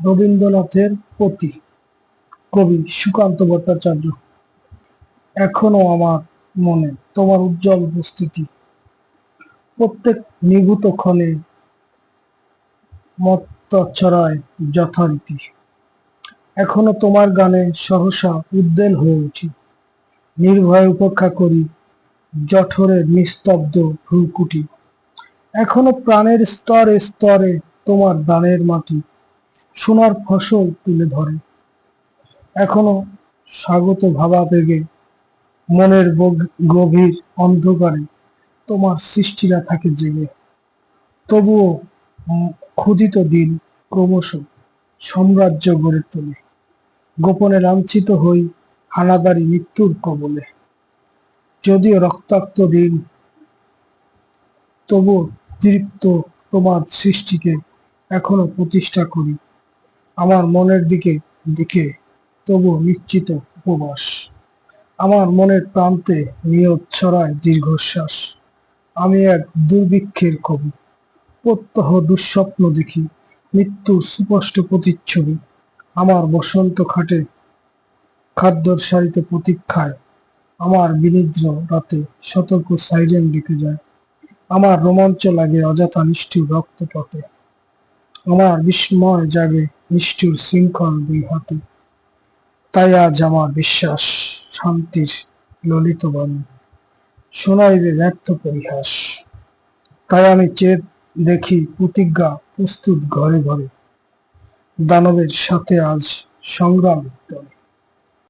রবীন্দ্রনাথের প্রতি কবি সুকান্ত ভট্টাচার্য। এখনও আমার মনে তোমার উজ্জ্বল উপস্থিতি। প্রত্যেক নিভূত ক্ষণে মত্ত যথারীতি। এখনও তোমার গানে সহসা উদ্বেল হয়ে উঠি। নির্ভয় উপেক্ষা করি জঠরের নিস্তব্ধ ভ্রুকুটি। এখনও প্রাণের স্তরে স্তরে তোমার দানের মাটি। সোনার ফসল তুলে ধরে। এখনও স্বাগত ভাবাবেগে মনের গভীর অন্ধকারে তোমার সৃষ্টিরা থাকে জেগে। তবুও ক্ষুদিত দিন ক্রমশ সাম্রাজ্য গড়ে তোলে। গোপনে লাঞ্ছিত হই হানাদারি মৃত্যুর কবলে। যদিও রক্তাক্ত দিন, তবুও তৃপ্ত তোমার সৃষ্টিকে এখনও প্রতিষ্ঠা করি। আমার মনের দিকে দিকে তবু নিশ্চিত উপবাস। আমার মনের প্রান্তে নিয়ত ছড়ায় দীর্ঘশ্বাস। আমি এক দুর্ভিক্ষের কবি। প্রত্যহ দুঃস্বপ্ন দেখি, মৃত্যুর সুস্পষ্ট প্রতিচ্ছবি। আমার বসন্ত খাটে খাদ্যর সারিতে প্রতীক্ষায়। আমার বিনিদ্র রাতে সতর্ক সাইরেন ডেকে যায়। আমার রোমাঞ্চ লাগে অযথা নিষ্ঠুর রক্তপথে আমার বিস্ময় জাগে নিষ্ঠুর শৃঙ্খল দুই হাতে। তাই আজ আমার বিশ্বাস, শান্তির ললিত বাণী। শোনাইবে ব্যর্থ পরিহাস। তাই আমি চেত দেখি প্রতিজ্ঞা প্রস্তুত ঘরে ঘরে। দানবের সাথে আজ সংগ্রাম তরে